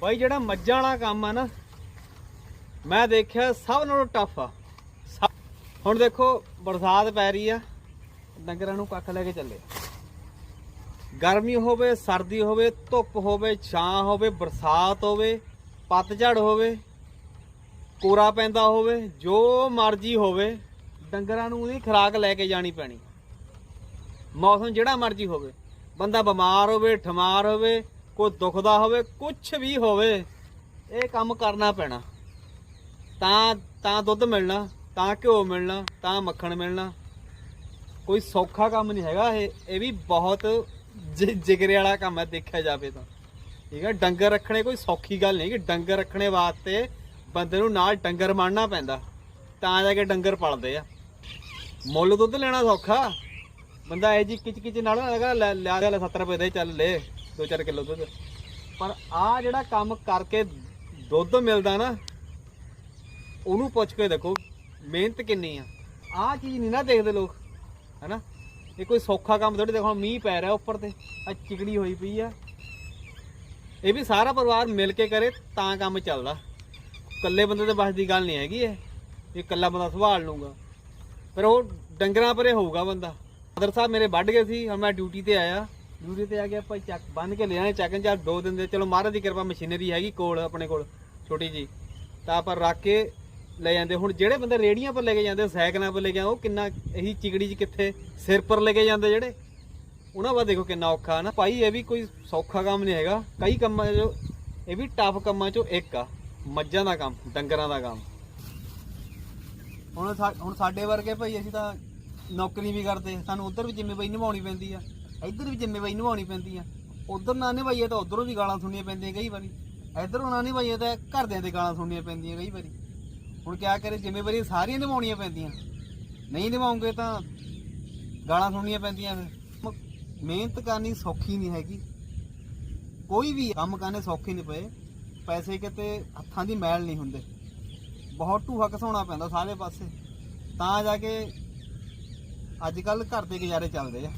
ਬਾਈ, ਜਿਹੜਾ ਮੱਝਾਂ ਵਾਲਾ ਕੰਮ ਆ ਨਾ, ਮੈਂ ਦੇਖਿਆ ਸਭ ਨਾਲੋਂ ਟਫ ਆ। ਹੁਣ ਦੇਖੋ, ਬਰਸਾਤ ਪੈ ਰਹੀ ਆ, ਡੰਗਰਾਂ ਨੂੰ ਕੱਖ ਲੈ ਕੇ ਚੱਲੇ ਗਰਮੀ ਹੋਵੇ, ਸਰਦੀ ਹੋਵੇ, ਧੁੱਪ ਹੋਵੇ, ਛਾਂ ਹੋਵੇ, ਬਰਸਾਤ ਹੋਵੇ, ਪਤਝੜ ਹੋਵੇ, ਕੋਰਾ ਪੈਂਦਾ ਹੋਵੇ, ਜੋ ਮਰਜ਼ੀ ਹੋਵੇ, ਡੰਗਰਾਂ ਨੂੰ ਉਹਦੀ ਖੁਰਾਕ ਲੈ ਕੇ ਜਾਣੀ ਪੈਣੀ। ਮੌਸਮ ਜਿਹੜਾ ਮਰਜ਼ੀ ਹੋਵੇ। ਬੰਦਾ ਬਿਮਾਰ ਹੋਵੇ, ਠਮਾਰ ਹੋਵੇ ਕੋਈ ਦੁਖਦਾ ਹੋਵੇ ਕੁਝ ਵੀ ਹੋਵੇ, ਇਹ ਕੰਮ ਕਰਨਾ ਪੈਣਾ। ਤਾਂ ਤਾਂ ਦੁੱਧ ਮਿਲਣਾ, ਤਾਂ ਘਿਓ ਮਿਲਣਾ, ਤਾਂ ਮੱਖਣ ਮਿਲਣਾ। ਕੋਈ ਸੌਖਾ ਕੰਮ ਨਹੀਂ ਹੈਗਾ ਇਹ ਇਹ ਵੀ ਬਹੁਤ ਜਿ- ਜਿਗਰੇ ਵਾਲਾ ਕੰਮ ਹੈ, ਦੇਖਿਆ ਜਾਵੇ ਤਾਂ। ਠੀਕ ਹੈ, ਡੰਗਰ ਰੱਖਣੇ ਕੋਈ ਸੌਖੀ ਗੱਲ ਨਹੀਂ, ਕਿ ਡੰਗਰ ਰੱਖਣੇ ਵਾਸਤੇ ਬੰਦੇ ਨੂੰ ਨਾਲ ਡੰਗਰ ਮਾਰਨਾ ਪੈਂਦਾ। ਤਾਂ ਜਾ ਕੇ ਡੰਗਰ ਪਲਦੇ ਆ। ਮੁੱਲ ਦੁੱਧ ਲੈਣਾ ਸੌਖਾ। ਬੰਦਾ ਇਹ ਜੀ ਕਿਚ ਕਿਚ ਨਾਲ ਹੈਗਾ ਲੈ, ਲਿਆ ਲਿਆ 70 ਰੁਪਏ ਦੇ ਚੱਲ ਲੈ। 2-4 ਕਿਲੋ ਦੁੱਧ। ਪਰ ਆ ਜਿਹੜਾ ਕੰਮ ਕਰਕੇ ਦੁੱਧ ਮਿਲਦਾ ਨਾ, ਉਹਨੂੰ ਪੁੱਛ ਕੇ ਦੇਖੋ, ਮਿਹਨਤ ਕਿੰਨੀ ਆ। ਆ ਚੀਜ਼ ਨਹੀਂ ਨਾ ਦੇਖਦੇ ਲੋਕ, ਹੈਨਾ? ਇਹ ਕੋਈ ਸੌਖਾ ਕੰਮ ਥੋੜੀ ਦੇਖੋ ਹੁਣ ਮੀਂਹ ਪੈ ਰਿਹਾ ਉੱਪਰ ਤੇ ਆ ਚਿਕੜੀ ਹੋਈ ਪਈ ਆ। ਇਹ ਵੀ ਸਾਰਾ ਪਰਿਵਾਰ ਮਿਲ ਕੇ ਕਰੇ, ਤਾਂ ਕੰਮ ਚੱਲਦਾ। ਇਕੱਲੇ ਬੰਦੇ ਦੇ ਬਸ ਦੀ ਗੱਲ ਨਹੀਂ ਹੈਗੀ ਇਹ। ਇਹ ਇਕੱਲਾ ਬੰਦਾ ਸੰਭਾਲ ਲੂਗਾ ਪਰ ਉਹ ਡੰਗਰਾਂ ਪਰੇ ਹੋਊਗਾ ਬੰਦਾ। ਫਾਦਰ ਸਾਹਿਬ ਮੇਰੇ ਵੱਢ ਗਏ ਸੀ, ਹੁਣ ਮੈਂ ਡਿਊਟੀ ਤੇ ਆਇਆ। ਡਿਊਟੀ ਤੇ ਆ ਗਿਆ ਭਾਈ ਚੱਕ ਬੰਨ ਕੇ ਲਿਆਣੇ ਚੱਕ ਚਾਰ ਦੋ ਦਿਨ ਦੇ ਚਲੋ ਮਹਾਰਾਜ ਦੀ ਕਿਰਪਾ ਮਸ਼ੀਨਰੀ ਹੈਗੀ ਕੋਲ ਆਪਣੇ ਕੋਲ ਛੋਟੀ ਜੀ ਤਾਂ ਆਪਾਂ ਰੱਖ ਕੇ ਲੈ ਜਾਂਦੇ। ਹੁਣ ਜਿਹੜੇ ਬੰਦੇ ਰੇੜੀਆਂ ਪਰ ਲੈ ਕੇ ਜਾਂਦੇ ਸਾਈਕਲਾਂ ਪਰ ਲੈ ਕੇ ਜਾਂਦੇ, ਉਹ ਕਿੰਨਾ ਇਹੀ ਚਿਗੜੀ ਚ ਕਿੱਥੇ ਸਿਰ ਪਰ ਲੈ ਕੇ ਜਾਂਦੇ ਜਿਹੜੇ? ਉਹਨਾਂ ਬਾਅਦ ਦੇਖੋ ਕਿੰਨਾ ਔਖਾ ਹੈ ਨਾ। ਭਾਈ ਇਹ ਵੀ ਕੋਈ ਸੌਖਾ ਕੰਮ ਨਹੀਂ ਹੈਗਾ। ਕਈ ਕੰਮਾਂ ਜੋ ਇਹ ਵੀ ਟਫ ਕੰਮਾਂ ਚੋਂ ਇੱਕ ਆ। ਮੱਝਾਂ ਦਾ ਕੰਮ ਡੰਗਰਾਂ ਦਾ ਕੰਮ। ਹੁਣ ਸਾ- ਹੁਣ ਸਾਡੇ ਵਰਗੇ ਭਾਈ ਅਸੀਂ ਤਾਂ ਨੌਕਰੀ ਵੀ ਕਰਦੇ। ਸਾਨੂੰ ਉਧਰ ਵੀ ਜ਼ਿੰਮੇਵਾਰੀ ਨਿਭਾਉਣੀ ਪੈਂਦੀ ਆ। ਇੱਧਰ ਵੀ ਜ਼ਿੰਮੇਵਾਰੀ ਨਿਭਾਉਣੀ ਪੈਂਦੀ ਆ। ਉਧਰ ਨਾ ਨਿਭਾਈਏ ਤਾਂ ਉਧਰੋਂ ਵੀ ਗਾਲਾਂ ਸੁਣਨੀਆਂ ਪੈਂਦੀਆਂ ਕਈ ਵਾਰੀ। ਇੱਧਰੋਂ ਨਾ ਨਿਭਾਈਏ ਤਾਂ ਘਰਦਿਆਂ ਦੇ ਗਾਲਾਂ ਸੁਣਨੀਆਂ ਪੈਂਦੀਆਂ ਕਈ ਵਾਰੀ। ਹੁਣ ਕਿਆ ਕਰੇ ਜ਼ਿੰਮੇਵਾਰੀ ਸਾਰੀਆਂ ਨਿਭਾਉਣੀਆਂ ਪੈਂਦੀਆਂ। ਨਹੀਂ ਨਿਭਾਉਂਗੇ ਤਾਂ ਗਾਲਾਂ ਸੁਣਨੀਆਂ ਪੈਂਦੀਆਂ ਮ- ਮਿਹਨਤ ਕਰਨੀ ਸੌਖੀ ਨਹੀਂ ਹੈਗੀ। ਕੋਈ ਵੀ ਕੰਮ ਕਰਨੇ ਸੌਖੇ ਨਹੀਂ ਪਏ। ਪੈਸੇ ਕਿਤੇ ਹੱਥਾਂ ਦੀ ਮੈਲ ਨਹੀਂ ਹੁੰਦੇ। ਬਹੁਤ ਢੂਹਾ ਘਸਾਉਣਾ ਪੈਂਦਾ ਸਾਰੇ ਪਾਸੇ। ਤਾਂ ਜਾ ਕੇ ਅੱਜ ਕੱਲ ਘਰ ਦੇ ਗੁਜ਼ਾਰੇ ਚੱਲਦੇ ਆ।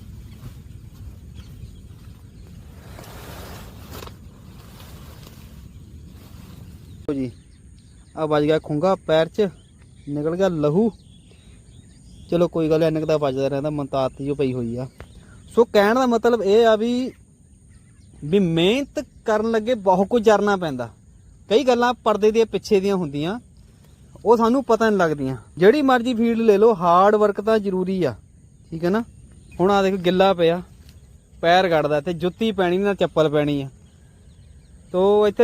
ਲਓ ਜੀ। ਆ ਵੱਜ ਗਿਆ ਖੁੰਗਾ ਪੈਰ 'ਚ, ਨਿਕਲ ਗਿਆ ਲਹੂ। ਚਲੋ ਕੋਈ ਗੱਲ ਐਨਕ ਤਾਂ ਵੱਜਦਾ ਰਹਿੰਦਾ ਮੰਤਾਤ ਜੋ ਪਈ ਹੋਈ ਆ। ਸੋ ਕਹਿਣ ਦਾ ਮਤਲਬ ਇਹ ਆ ਵੀ ਵੀ ਮਿਹਨਤ ਕਰਨ ਲੱਗੇ ਬਹੁਤ ਕੁਝ ਕਰਨਾ ਪੈਂਦਾ। ਕਈ ਗੱਲਾਂ ਪਰਦੇ ਦੇ ਪਿੱਛੇ ਦੀਆਂ ਹੁੰਦੀਆਂ, ਉਹ ਸਾਨੂੰ ਪਤਾ ਨਹੀਂ ਲੱਗਦੀਆਂ। ਜਿਹੜੀ ਮਰਜ਼ੀ ਫੀਲਡ ਲੈ ਲਓ ਹਾਰਡ ਵਰਕ ਤਾਂ ਜ਼ਰੂਰੀ ਆ। ਠੀਕ ਹੈ ਨਾ? ਹੁਣ ਆ ਦੇਖੋ ਗਿੱਲਾ ਪਿਆ, ਪੈਰ ਗੜਦਾ ਤੇ ਜੁੱਤੀ ਪੈਣੀ ਨਾ, ਚੱਪਲ ਪੈਣੀ ਆ। ਤੋ ਇੱਥੇ